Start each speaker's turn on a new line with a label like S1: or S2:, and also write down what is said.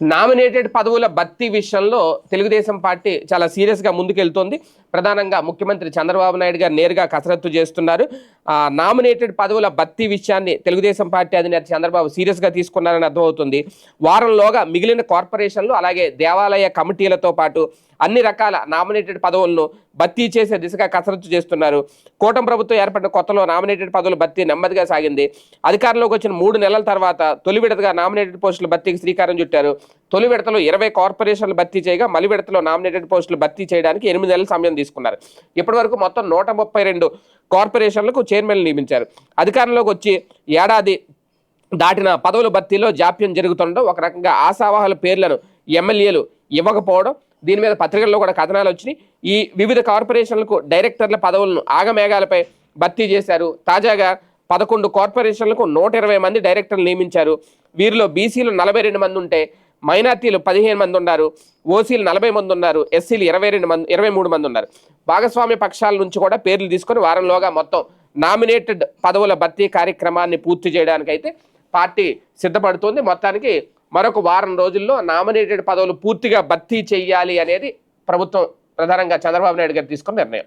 S1: Nominated పదవుల భర్తీ విషయంలో తెలుగుదేశం పార్టీ చాలా సీరియస్గా ముందుకెళ్తోంది. ప్రధానంగా ముఖ్యమంత్రి చంద్రబాబు నాయుడు గారు నేరుగా కసరత్తు చేస్తున్నారు. ఆ నామినేటెడ్ పదవుల భర్తీ విషయాన్ని తెలుగుదేశం పార్టీ అధినేత చంద్రబాబు సీరియస్గా తీసుకున్నారని అర్థమవుతుంది. వారంలోగా మిగిలిన కార్పొరేషన్లు అలాగే దేవాలయ కమిటీలతో పాటు అన్ని రకాల నామినేటెడ్ పదవులను భర్తీ చేసే దిశగా కసరత్తు చేస్తున్నారు. కూటమి ప్రభుత్వం ఏర్పడిన కొత్తలో నామినేటెడ్ పదవుల భర్తీ నెమ్మదిగా సాగింది. అధికారంలోకి వచ్చిన మూడు నెలల తర్వాత తొలి విడతగా నామినేటెడ్ పోస్టుల భర్తీకి శ్రీకారం చుట్టారు. తొలి విడతలో ఇరవై కార్పొరేషన్లు భర్తీ చేయగా మలి విడతలో నామినేటెడ్ పోస్టులు భర్తీ చేయడానికి ఎనిమిది నెలల సమయం తీసుకున్నారు. ఇప్పటివరకు మొత్తం నూట ముప్పై రెండు కార్పొరేషన్లకు చైర్మన్లు నియమించారు. అధికారంలోకి వచ్చి ఏడాది దాటిన పదవుల భర్తీలో జాప్యం జరుగుతుండడం ఒక రకంగా ఆశావాహుల పేర్లను ఎమ్మెల్యేలు ఇవ్వకపోవడం దీని మీద పత్రికల్లో కూడా కథనాలు వచ్చినాయి. ఈ వివిధ కార్పొరేషన్లకు డైరెక్టర్ల పదవులను ఆగమేఘాలపై భర్తీ చేశారు. తాజాగా పదకొండు కార్పొరేషన్లకు నూట ఇరవై మంది డైరెక్టర్లు నియమించారు. వీరిలో బీసీలు నలభై రెండు మంది ఉంటే మైనార్టీలు పదిహేను మంది ఉన్నారు ఓసీలు నలభై మంది ఉన్నారు ఎస్సీలు ఇరవై రెండు మంది ఇరవై మూడు మంది ఉన్నారు. భాగస్వామ్య పక్షాల నుంచి కూడా పేర్లు తీసుకొని వారంలోగా మొత్తం నామినేటెడ్ పదవుల భర్తీ కార్యక్రమాన్ని పూర్తి చేయడానికైతే పార్టీ సిద్ధపడుతోంది. మొత్తానికి మరొక వారం రోజుల్లో నామినేటెడ్ పదవులు పూర్తిగా భర్తీ చేయాలి అనేది ప్రభుత్వం ప్రధానంగా చంద్రబాబు నాయుడు గారు తీసుకున్న నిర్ణయం.